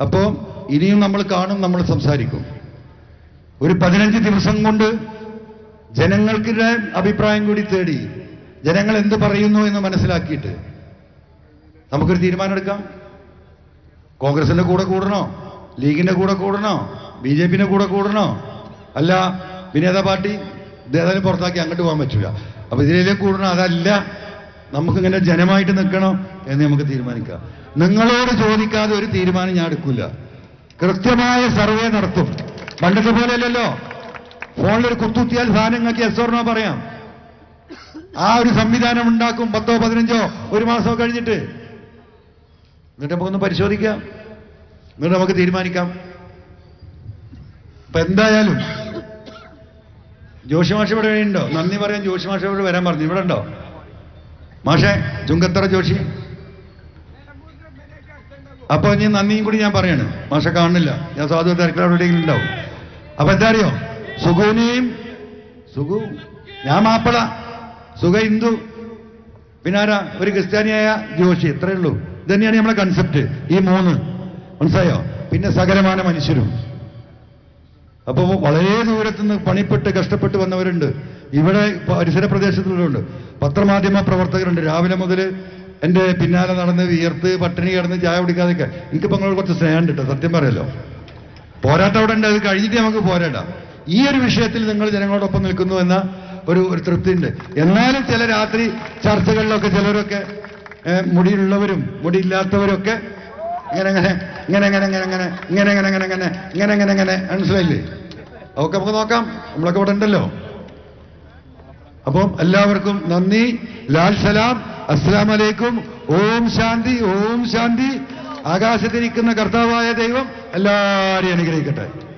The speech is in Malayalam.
അപ്പോൾ ഇനിയും നമ്മൾ കാണും നമ്മൾ സംസാരിക്കും. ഒരു പതിനഞ്ച് ദിവസം കൊണ്ട് ജനങ്ങൾക്കിടെ അഭിപ്രായം കൂടി തേടി ജനങ്ങൾ എന്ത് പറയുന്നു എന്ന് മനസ്സിലാക്കിയിട്ട് നമുക്കൊരു തീരുമാനമെടുക്കാം. കോൺഗ്രസിന്റെ കൂടെ കൂടണോ? ലീഗിന്റെ കൂടെ കൂടണോ? ബി ജെ പിന്റെ കൂടെ കൂടണോ? അല്ല വിനേത പാർട്ടി ഇതേതായാലും പുറത്താക്കി അങ്ങോട്ട് പോകാൻ പറ്റില്ല. അപ്പൊ ഇതിലേക്ക് കൂടണോ? അതല്ല. നമുക്കിങ്ങനെ ജനമായിട്ട് നിൽക്കണോ എന്ന് നമുക്ക് തീരുമാനിക്കാം. നിങ്ങളോട് ചോദിക്കാതെ ഒരു തീരുമാനം ഞാൻ എടുക്കില്ല. കൃത്യമായ സർവേ നടത്തും. പണ്ടത്തെ പോലെയല്ലല്ലോ. ഫോണിലൊരു കുത്തുത്തിയാൽ സാധനങ്ങൾക്ക് എസ്വർണോ പറയാം. ആ ഒരു സംവിധാനം ഉണ്ടാക്കും പത്തോ പതിനഞ്ചോ ഒരു മാസമോ കഴിഞ്ഞിട്ട്. എന്നിട്ട് നമുക്കൊന്ന് പരിശോധിക്കാം. എന്നിട്ട് നമുക്ക് തീരുമാനിക്കാം. ഇപ്പൊ എന്തായാലും ജോഷി ഇവിടെ ഉണ്ടോ? നന്ദി പറയാൻ ജോഷി ഇവിടെ വരാൻ പറഞ്ഞു. ഇവിടെ ഉണ്ടോ? മാഷെ ചുങ്കത്തറ ജോഷി. അപ്പൊ ഇനി നന്ദിയും കൂടി ഞാൻ പറയാണ്. മാഷെ കാണുന്നില്ല. ഞാൻ സാധു തിരക്കിലെവിടെയെങ്കിലും ഉണ്ടാവും അപ്പൊ എന്താ അറിയോ? സുഖുവിനെയും സുഖു ഞാൻ മാപ്പിള. സുഖ ഹിന്ദു പിന്നെ ആരാ? ഒരു ക്രിസ്ത്യാനിയായ ജോഷി. ഇത്രയേ ഉള്ളൂ. ഇത് തന്നെയാണ് നമ്മളെ കൺസെപ്റ്റ് ഈ മൂന്ന്. മനസ്സിലായോ? പിന്നെ സകലമായ മനുഷ്യരും. അപ്പൊ വളരെ ദൂരത്തുനിന്ന് പണിപ്പെട്ട് കഷ്ടപ്പെട്ട് വന്നവരുണ്ട്. ഇവിടെ പരിസര പ്രദേശത്തുള്ളവരുണ്ട് പത്രമാധ്യമ പ്രവർത്തകരുണ്ട് രാവിലെ മുതൽ എന്റെ പിന്നാലെ നടന്ന് വിയർത്ത് പട്ടിണി കിടന്ന് ചായ കുടിക്കാതൊക്കെ എനിക്കിപ്പോൾ നിങ്ങൾ കുറച്ച് സ്നേഹം കിട്ടും സത്യം പറയല്ലോ പോരാട്ടം അവിടെ ഉണ്ട് അത് കഴിഞ്ഞിട്ട് നമുക്ക് പോരാടാം ഈ ഒരു വിഷയത്തിൽ നിങ്ങൾ ജനങ്ങളോടൊപ്പം നിൽക്കുന്നു എന്ന ഒരു ഒരു തൃപ്തി ഉണ്ട് എന്നാലും ചില രാത്രി ചർച്ചകളിലൊക്കെ ചിലരൊക്കെ മുടിയുള്ളവരും മുടിയില്ലാത്തവരൊക്കെ ഇങ്ങനെ ഇങ്ങനെ ഇങ്ങനെ ഇങ്ങനെ ഇങ്ങനെ ഇങ്ങനെ ഇങ്ങനെ ഇങ്ങനെ ഇങ്ങനെ ഇങ്ങനെ ഇങ്ങനെ ഇങ്ങനെ മനസ്സിലായില്ലേ ഓക്കെ നമുക്ക് നോക്കാം നമ്മളൊക്കെ ഇവിടെ ഉണ്ടല്ലോ അപ്പം എല്ലാവർക്കും നന്ദി. ലാൽ സലാം. അസ്സാം വലൈക്കും ഓം ശാന്തി ഓം ശാന്തി. ആകാശത്തിരിക്കുന്ന കർത്താവായ ദൈവം എല്ലാവരെയും അനുഗ്രഹിക്കട്ടെ.